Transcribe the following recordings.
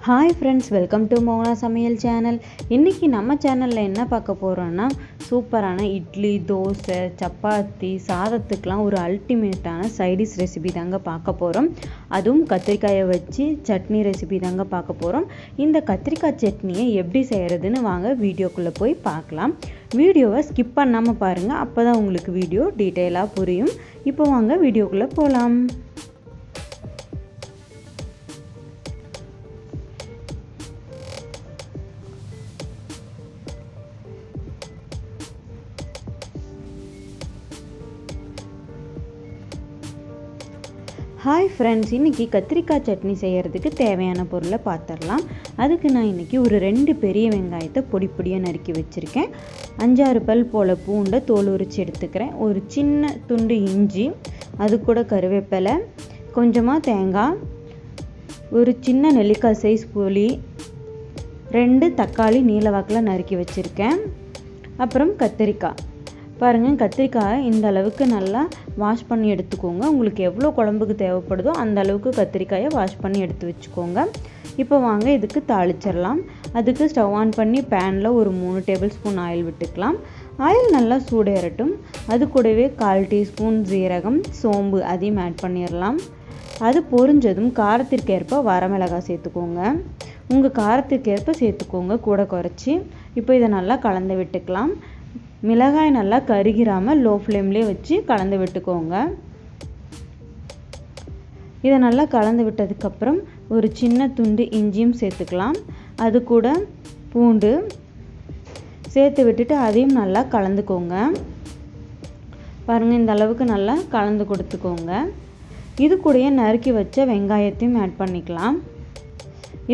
Hi friends welcome to மோகனா சமையல் channel இன்றைக்கி நம்ம சேனலில் என்ன பார்க்க போகிறோன்னா சூப்பரான இட்லி தோசை சப்பாத்தி சாதத்துக்கெலாம் ஒரு அல்டிமேட்டான சைடிஷ் ரெசிபி தாங்க பார்க்க போகிறோம் அதுவும் கத்திரிக்காயை வச்சு சட்னி ரெசிபி தாங்க பார்க்க போகிறோம் இந்த கத்திரிக்காய் சட்னியை எப்படி செய்கிறதுன்னு வாங்க வீடியோக்குள்ளே போய் பார்க்கலாம். வீடியோவை ஸ்கிப் பண்ணாமல் பாருங்கள் அப்போ தான் உங்களுக்கு வீடியோ டீட்டெயிலாக புரியும். இப்போ வாங்க வீடியோக்குள்ளே போகலாம் ஹாய் ஃப்ரெண்ட்ஸ் இன்றைக்கி கத்திரிக்காய் சட்னி செய்கிறதுக்கு தேவையான பொருளை பார்த்துடலாம் அதுக்கு நான் இன்றைக்கி ஒரு ரெண்டு பெரிய வெங்காயத்தை பொடி பொடியாக நறுக்கி வச்சுருக்கேன். அஞ்சாறு பல் போல் பூண்டை தோல் உரித்து எடுத்துக்கிறேன். ஒரு சின்ன துண்டு இஞ்சி அது கூட கருவேப்பிலை கொஞ்சமாக தேங்காய் ஒரு சின்ன நெல்லிக்காய் சைஸ் புளி ரெண்டு தக்காளி நீல வாக்கில் நறுக்கி வச்சுருக்கேன். அப்புறம் கத்திரிக்காய். பாருங்கள் கத்திரிக்காய் இந்த அளவுக்கு நல்லா வாஷ் பண்ணி எடுத்துக்கோங்க. உங்களுக்கு எவ்வளோ குழம்புக்கு தேவைப்படுதோ அந்த அளவுக்கு கத்திரிக்காயை வாஷ் பண்ணி எடுத்து வச்சுக்கோங்க. இப்போ வாங்க இதுக்கு தாளிச்சிடலாம். அதுக்கு ஸ்டவ் ஆன் பண்ணி பேனில் ஒரு மூணு டேபிள் ஸ்பூன் ஆயில் விட்டுக்கலாம். ஆயில் நல்லா சூடேறட்டும். அது கூடவே கால் டீஸ்பூன் ஜீரகம் சோம்பு அதையும் ஆட் பண்ணிடலாம். அது பொரிஞ்சதும் காரத்திற்கேற்ப வரமிளகாய் சேர்த்துக்கோங்க. உங்கள் காரத்திற்கேற்ப சேர்த்துக்கோங்க கூட குறைச்சி. இப்போ இதை நல்லா கலந்து விட்டுக்கலாம். மிளகாய் நல்லா கருகிராமல் லோ ஃப்ளேம்லேயே வச்சு கலந்து விட்டுக்கோங்க. இதை நல்லா கலந்து விட்டதுக்கப்புறம் ஒரு சின்ன துண்டு இஞ்சியும் சேர்த்துக்கலாம். அது கூட பூண்டு சேர்த்து விட்டுட்டு அதையும் நல்லா கலந்துக்கோங்க. பாருங்கள் இந்த அளவுக்கு நல்லா கலந்து கொடுத்துக்கோங்க. இது கூடயே நறுக்கி வச்ச வெங்காயத்தையும் ஆட் பண்ணிக்கலாம்.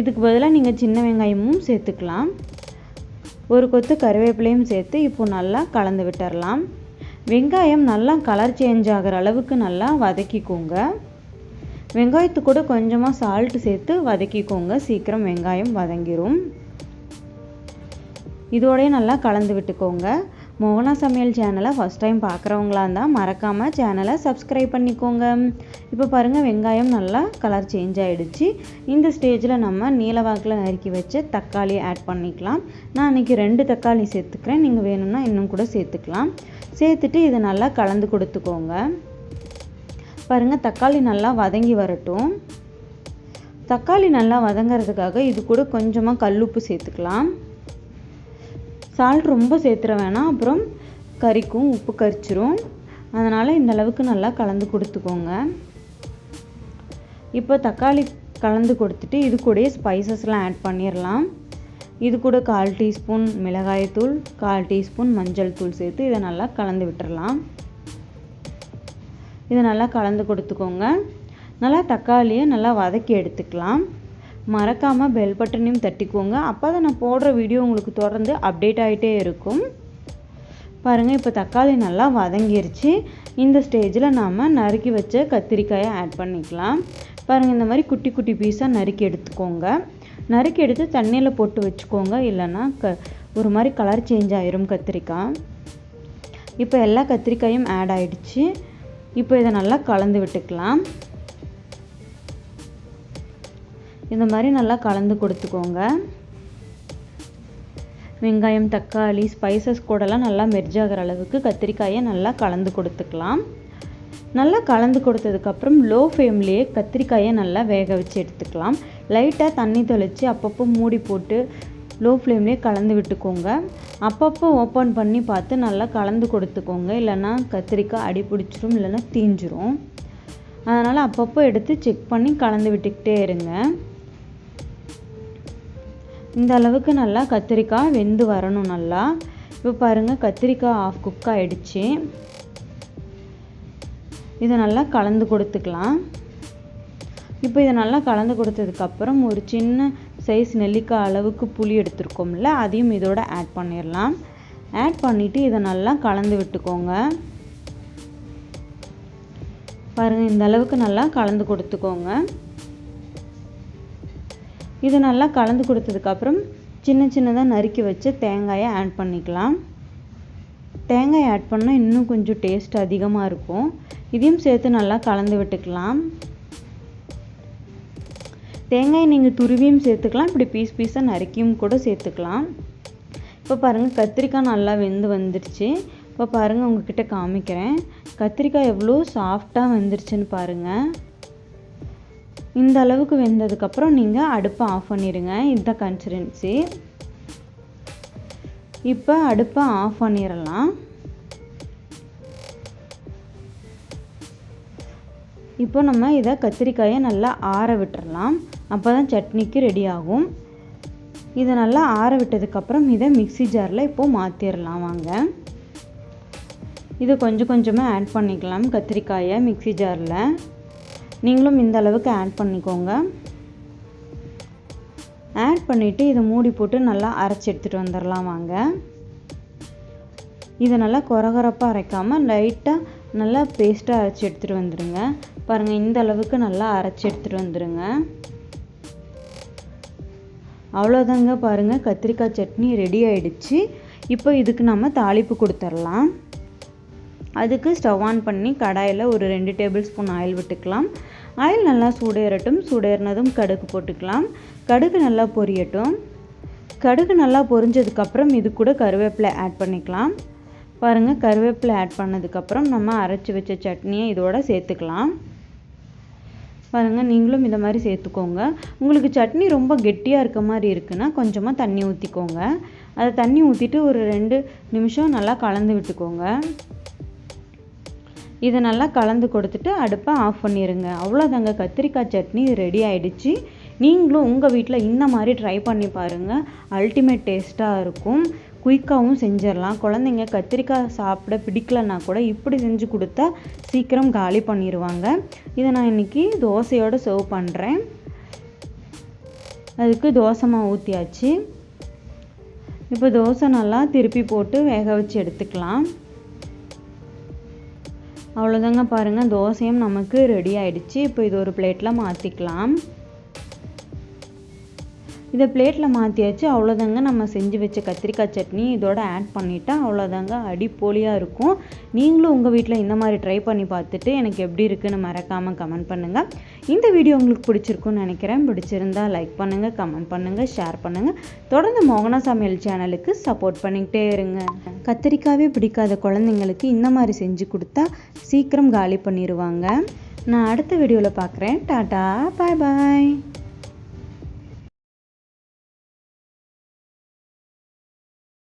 இதுக்கு பதிலாக நீங்கள் சின்ன வெங்காயமும் சேர்த்துக்கலாம். ஒரு கொத்து கருவேப்பிலையும் சேர்த்து இப்போ நல்லா கலந்து விட்டுறலாம். வெங்காயம் நல்லா கலர் சேஞ்ச் ஆகிற அளவுக்கு நல்லா வதக்கிக்கோங்க. வெங்காயத்து கூட கொஞ்சமாக சால்ட்டு சேர்த்து வதக்கிக்கோங்க. சீக்கிரம் வெங்காயம் வதங்கிரும். இதோடய நல்லா கலந்து விட்டுக்கோங்க. மோகனா சமையல் சேனலை ஃபஸ்ட் டைம் பார்க்குறவங்களா இருந்தால் மறக்காமல் சேனலை சப்ஸ்கிரைப் பண்ணிக்கோங்க. இப்போ பாருங்கள் வெங்காயம் நல்லா கலர் சேஞ்ச் ஆகிடுச்சு இந்த ஸ்டேஜில் நம்ம நீலவாக்கில் நறுக்கி வச்சு தக்காளி ஆட் பண்ணிக்கலாம். நான் இன்றைக்கி ரெண்டு தக்காளி சேர்த்துக்கிறேன். நீங்கள் வேணும்னா இன்னும் கூட சேர்த்துக்கலாம். சேர்த்துட்டு இதை நல்லா கலந்து கொடுத்துக்கோங்க. பாருங்கள் தக்காளி நல்லா வதங்கி வரட்டும். தக்காளி நல்லா வதங்கிறதுக்காக இது கூட கொஞ்சமாக கல்லுப்பு சேர்த்துக்கலாம். சால்ட் ரொம்ப சேர்த்துற வேணாம். அப்புறம் கறிக்கும் உப்பு கரிச்சிரும். அதனால் இந்த அளவுக்கு நல்லா கலந்து கொடுத்துக்கோங்க. இப்போ தக்காளி கலந்து கொடுத்துட்டு இது கூடயே ஸ்பைசஸ்லாம் ஆட் பண்ணிடலாம் இது கூட கால் டீஸ்பூன் மிளகாய்த்தூள் கால் டீஸ்பூன் மஞ்சள் தூள் சேர்த்து இதை நல்லா கலந்து விட்டுறலாம் இதை நல்லா கலந்து கொடுத்துக்கோங்க. நல்லா தக்காளியை நல்லா வதக்கி எடுத்துக்கலாம். மறக்காமல் பெல் பட்டனையும் தட்டிக்கோங்க. அப்போ தான் நான் போடுற வீடியோ உங்களுக்கு தொடர்ந்து அப்டேட் ஆகிட்டே இருக்கும். பாருங்கள் இப்போ தக்காளி நல்லா வதங்கிருச்சு. இந்த ஸ்டேஜில் நாம் நறுக்கி வச்ச கத்திரிக்காயை ஆட் பண்ணிக்கலாம். பாருங்கள் இந்த மாதிரி குட்டி குட்டி பீஸாக நறுக்கி எடுத்துக்கோங்க. நறுக்கி எடுத்து தண்ணியில் போட்டு வச்சுக்கோங்க. இல்லைன்னா க ஒரு மாதிரி கலர் சேஞ்ச் ஆயிரும் கத்திரிக்காய் இப்போ எல்லா கத்திரிக்காயும் ஆட் ஆகிடுச்சு இப்போ இதை நல்லா கலந்து விட்டுக்கலாம். இந்த மாதிரி நல்லா கலந்து கொடுத்துக்கோங்க. வெங்காயம் தக்காளி ஸ்பைசஸ் கூடலாம் நல்லா மெர்ஜ் ஆகிற அளவுக்கு கத்திரிக்காயை நல்லா கலந்து கொடுத்துக்கலாம். நல்லா கலந்து கொடுத்ததுக்கப்புறம் லோ ஃப்ளேம்லேயே கத்திரிக்காயை நல்லா வேக வச்சு எடுத்துக்கலாம். லைட்டாக தண்ணி தெளித்து அப்பப்போ மூடி போட்டு லோ ஃப்ளேம்லேயே கலந்து விட்டுக்கோங்க. அப்பப்போ ஓப்பன் பண்ணி பார்த்து நல்லா கலந்து கொடுத்துக்கோங்க. இல்லைன்னா கத்திரிக்காய் அடி பிடிச்சிரும் இல்லைன்னா தீஞ்சிரும். அதனால் அப்பப்போ எடுத்து செக் பண்ணி கலந்து விட்டுக்கிட்டே இருங்க. இந்த அளவுக்கு நல்லா கத்திரிக்காய் வெந்து வரணும் நல்லா. இப்போ பாருங்கள் கத்திரிக்காய் ஆஃப் குக் ஆகிடுச்சு இதை நல்லா கலந்து கொடுத்துக்கலாம். இப்போ இதை நல்லா கலந்து கொடுத்ததுக்கப்புறம் ஒரு சின்ன சைஸ் நெல்லிக்காய் அளவுக்கு புளி எடுத்துருக்கோம்ல அதையும் இதோட ஆட் பண்ணிடலாம். ஆட் பண்ணிவிட்டு இதை நல்லா கலந்து விட்டுக்கோங்க. பாருங்கள் இந்த அளவுக்கு நல்லா கலந்து கொடுத்துக்கோங்க. இது நல்லா கலந்து கொடுத்ததுக்கப்புறம் சின்ன சின்னதாக நறுக்கி வச்சு தேங்காயை ஆட் பண்ணிக்கலாம். தேங்காய் ஆட் பண்ணால் இன்னும் கொஞ்சம் டேஸ்ட் அதிகமாக இருக்கும். இதையும் சேர்த்து நல்லா கலந்து விட்டுக்கலாம். தேங்காயை நீங்கள் துருவியும் சேர்த்துக்கலாம். இப்படி பீஸ் பீஸாக நறுக்கியும் கூட சேர்த்துக்கலாம். இப்போ பாருங்கள் கத்திரிக்காய் நல்லா வெந்து வந்துடுச்சு இப்போ பாருங்கள் உங்ககிட்ட காமிக்கிறேன். கத்திரிக்காய் எவ்வளோ சாஃப்டாக வந்துருச்சுன்னு பாருங்கள் இந்த அளவுக்கு வெந்ததுக்கப்புறம் நீங்கள் அடுப்பை ஆஃப் பண்ணிடுங்க. இதுதான் கன்சிடென்சி இப்போ அடுப்பை ஆஃப் பண்ணிடலாம். இப்போ நம்ம இதை கத்திரிக்காயை நல்லா ஆற விட்டுறலாம். அப்போ தான் சட்னிக்கு ரெடி ஆகும். இதை நல்லா ஆற விட்டதுக்கப்புறம் இதை மிக்சி ஜாரில் இப்போது மாற்றிடலாம் வாங்க. இதை கொஞ்சம் கொஞ்சமாக ஆட் பண்ணிக்கலாம் கத்திரிக்காயை மிக்சி ஜாரில் நீங்களும் இந்த அளவுக்கு ஆட் பண்ணிக்கோங்க. ஆட் பண்ணிவிட்டு இதை மூடி போட்டு நல்லா அரைச்சி எடுத்துகிட்டு வந்துடலாம் வாங்க. இதை நல்லா குறகுறப்பாக அரைக்காமல் லைட்டாக நல்லா பேஸ்ட்டாக அரைச்சி எடுத்துகிட்டு வந்துடுங்க பாருங்கள் இந்த அளவுக்கு நல்லா அரைச்சி எடுத்துகிட்டு வந்துடுங்க அவ்வளோதாங்க பாருங்கள் கத்திரிக்காய் சட்னி ரெடி ஆயிடுச்சு. இப்போ இதுக்கு நம்ம தாளிப்பு கொடுத்துர்லாம் அதுக்கு ஸ்டவ் ஆன் பண்ணி கடாயில் ஒரு ரெண்டு டேபிள் ஸ்பூன் ஆயில் விட்டுக்கலாம். ஆயில் நல்லா சூடேறட்டும். சூடேறினதும் கடுகு போட்டுக்கலாம். கடுகு நல்லா பொரியட்டும். கடுகு நல்லா பொரிஞ்சதுக்கப்புறம் இது கூட கருவேப்பிலை ஆட் பண்ணிக்கலாம். பாருங்கள் கருவேப்பிலை ஆட் பண்ணதுக்கப்புறம் நம்ம அரைச்சி வச்ச சட்னியை இதோட சேர்த்துக்கலாம். பாருங்கள் நீங்களும் இந்த மாதிரி சேர்த்துக்கோங்க. உங்களுக்கு சட்னி ரொம்ப கெட்டியாக இருக்க மாதிரி இருக்குன்னா கொஞ்சமாக தண்ணி ஊற்றிக்கோங்க அதை தண்ணி ஊற்றிட்டு ஒரு ரெண்டு நிமிஷம் நல்லா கலந்து விட்டுக்கோங்க. இதை நல்லா கலந்து கொடுத்துட்டு அடுப்பை ஆஃப் பண்ணிடுங்க அவ்வளோதாங்க கத்திரிக்காய் சட்னி ரெடி ஆகிடுச்சு நீங்களும் உங்கள் வீட்டில் இந்த மாதிரி ட்ரை பண்ணி பாருங்கள் அல்டிமேட் டேஸ்ட்டாக இருக்கும். குயிக்காகவும் செஞ்சிடலாம். குழந்தைங்க கத்திரிக்காய் சாப்பிட பிடிக்கலன்னா கூட இப்படி செஞ்சு கொடுத்தா சீக்கிரம் காலி பண்ணிடுவாங்க இதை நான் இன்றைக்கி தோசையோடு சர்வ் பண்ணுறேன் அதுக்கு தோசை மாவு ஊற்றியாச்சு இப்போ தோசை நல்லா திருப்பி போட்டு வேக வச்சு எடுத்துக்கலாம். அவ்வளோதாங்க பாருங்கள் தோசையும் நமக்கு ரெடி ஆயிடுச்சு. இப்போ இது ஒரு பிளேட்டில் மாற்றிக்கலாம் இதை பிளேட்டில் மாற்றியாச்சு அவ்வளோதாங்க நம்ம செஞ்சு வச்ச கத்திரிக்காய் சட்னி. இதோட ஆட் பண்ணிட்டா அவ்வளோதாங்க அடிப்பொலியாக இருக்கும். நீங்களும் உங்கள் வீட்டில் இந்த மாதிரி ட்ரை பண்ணி பார்த்துட்டு எனக்கு எப்படி இருக்குன்னு மறக்காமல் கமெண்ட் பண்ணுங்கள் இந்த வீடியோ உங்களுக்கு பிடிச்சிருக்குன்னு நினைக்கிறேன். பிடிச்சிருந்தா லைக் பண்ணுங்கள் கமெண்ட் பண்ணுங்கள் ஷேர் பண்ணுங்கள் தொடர்ந்து மோகனா சமையல் சேனலுக்கு சப்போர்ட் பண்ணிக்கிட்டே இருங்க. கத்திரிக்காவே பிடிக்காத குழந்தைங்களுக்கு இந்த மாதிரி செஞ்சு கொடுத்தா சீக்கிரம் காலி பண்ணிடுவாங்க நான் அடுத்த வீடியோவில் பார்க்குறேன். டாட்டா பாய் பாய்